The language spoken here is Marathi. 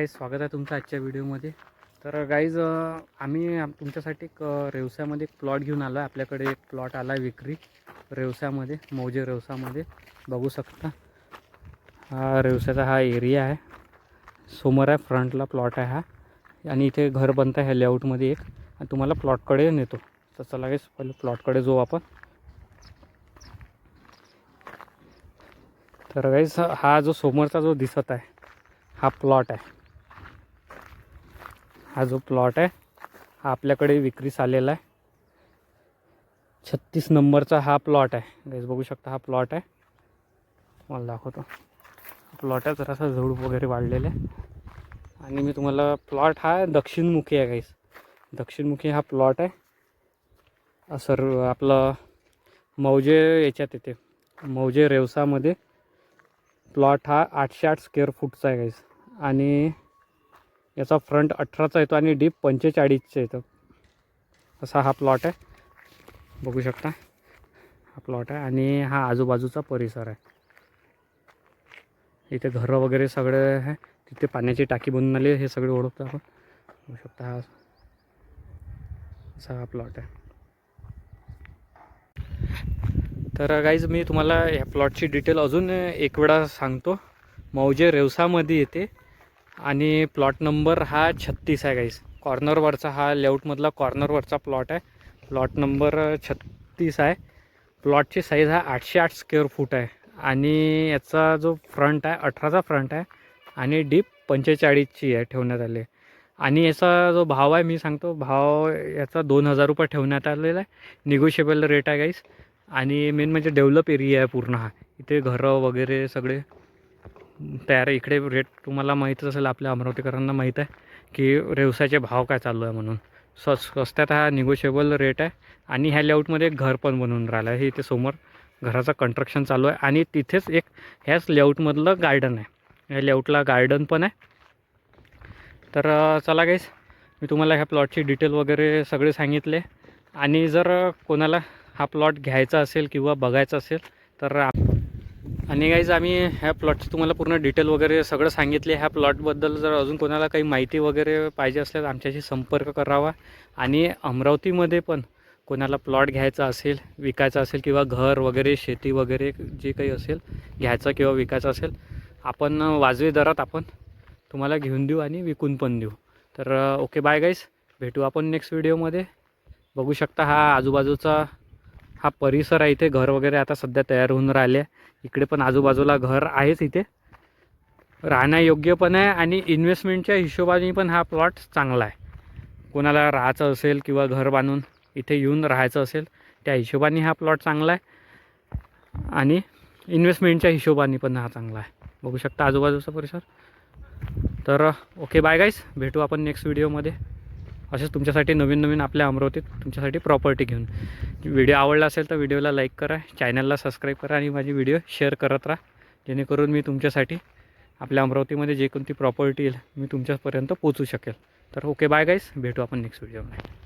काही स्वागत आहे तुमचं आजच्या व्हिडिओमध्ये. तर गाईज आम्ही तुमच्यासाठी एक रेवसामध्ये एक प्लॉट घेऊन आलो आहे. आपल्याकडे एक प्लॉट आला आहे विक्री रेवसामध्ये मौजे रेवसामध्ये. बघू शकता. हा रेवसाचा हा एरिया आहे. समोर आहे फ्रंटला प्लॉट आहे हा. आणि इथे घर बनतं आहे ह्या लेआउटमध्ये एक. आणि तुम्हाला प्लॉटकडे नेतो. तर चला गाईज पहिले प्लॉटकडे जाऊ आपण. तर गाईज हा जो समोरचा जो दिसत आहे हा प्लॉट आहे. हा जो प्लॉट आहे हा आपल्याकडे विक्रीस आलेला आहे. छत्तीस नंबरचा हा प्लॉट आहे. गैस बघू शकता हा प्लॉट आहे. तुम्हाला दाखवतो. प्लॉट आहे जरासा झुडूप वगैरे वाढलेले आहे. आणि मी तुम्हाला प्लॉट हा दक्षिणमुखी आहे गाईस दक्षिणमुखी हा प्लॉट आहे. सर आपलं मौजे याच्यात येते. मौजे रेवसामध्ये प्लॉट हा आठशे आठ स्क्वेअर फूटचा आहे गाईज आणि याचा फ्रंट अठराचा येतो आणि डीप पंचेचाळीसचा येतो. असा हा प्लॉट आहे. बघू शकता. हा प्लॉट आहे आणि हा आजूबाजूचा परिसर आहे. इथे घरं वगैरे सगळे आहे. तिथे पाण्याची टाकी बनून आली हे सगळे ओळखतो आपण. बघू शकता हा. असा हा प्लॉट आहे. तर गाईज मी तुम्हाला ह्या प्लॉटची डिटेल अजून एक वेळा सांगतो. मौजे रेवसामध्ये येते. आणि प्लॉट नंबर हा छत्तीस आहे काहीच कॉर्नरवरचा हा लेआउटमधला कॉर्नरवरचा प्लॉट आहे. प्लॉट नंबर छत्तीस आहे. प्लॉटची साईज हा आठशे आठ स्क्वेअर फूट आहे. आणि याचा जो फ्रंट आहे अठराचा फ्रंट आहे आणि डीप पंचेचाळीसची आहे ठेवण्यात आली. आहे आणि याचा जो भाव आहे मी सांगतो भाव याचा दोन हजार रुपये ठेवण्यात आलेला आहे. निगोशिएबल रेट आहे गाईस आणि मेन म्हणजे डेव्हलप एरिया आहे पूर्ण हा. इथे घरं वगैरे सगळे तयार आहे. इकडे रेट तुम्हाला माहीतच असेल आपल्या अमरावतीकरांना माहीत आहे की रेवसाचे भाव काय चालू आहे म्हणून. स स्वस्त्यात हा निगोशिएबल रेट आहे आणि ह्या लेआउटमध्ये एक घर पण बनवून राहिलं आहे. हे इथे समोर घराचं कंस्ट्रक्शन चालू आहे आणि तिथेच एक ह्याच लेआउटमधलं गार्डन आहे. ह्या लेआउटला गार्डन पण आहे. तर चला गाईस मी तुम्हाला ह्या प्लॉटची डिटेल वगैरे सगळे सांगितले. आणि जर कोणाला हा प्लॉट घ्यायचा असेल किंवा बघायचा असेल तर आप- आणि गाईज आम्ही ह्या प्लॉटची तुम्हाला पूर्ण डिटेल वगैरे सगळं सांगितले. ह्या प्लॉटबद्दल जर अजून कोणाला काही माहिती वगैरे पाहिजे असल्यास आमच्याशी संपर्क करावा. आणि अमरावतीमध्ये पण कोणाला प्लॉट घ्यायचा असेल विकायचा असेल किंवा घर वगैरे शेती वगैरे जे काही असेल घ्यायचं किंवा विकायचं असेल आपण वाजवी दरात आपण तुम्हाला घेऊन देऊ आणि विकून पण देऊ. तर ओके बाय गाईस भेटू आपण नेक्स्ट व्हिडिओमध्ये बघू शकता हा आजूबाजूचा हा परिसर आहे इथे. घर वगैरे आता सध्या तयार होऊन राहिले. आहे इकडे पण आजूबाजूला घर आहेच इथे. राहण्यायोग्य पण आहे आणि इन्व्हेस्टमेंटच्या हिशोबाने पण हा प्लॉट चांगला आहे. कोणाला राहायचं असेल किंवा घर बांधून इथे येऊन राहायचं असेल त्या हिशोबाने हा प्लॉट चांगला आहे. आणि इन्व्हेस्टमेंटच्या हिशोबाने पण हा चांगला आहे. बघू शकता आजूबाजूचा परिसर. तर ओके बाय गाईस भेटू आपण नेक्स्ट व्हिडिओमध्ये असेच तुमच्यासाठी नवीन नवीन आपल्या अमरावतीत तुमच्यासाठी प्रॉपर्टी घेऊन. व्हिडिओ आवडला असेल तर व्हिडिओला लाईक करा चॅनलला सबस्क्राईब करा आणि माझी व्हिडिओ शेअर करत राहा. जेणेकरून मी तुमच्यासाठी आपल्या अमरावतीमध्ये जे कोणती प्रॉपर्टी येईल मी तुमच्यापर्यंत पोचू शकेल. तर ओके बाय गाईस भेटू आपण नेक्स्ट व्हिडिओमध्ये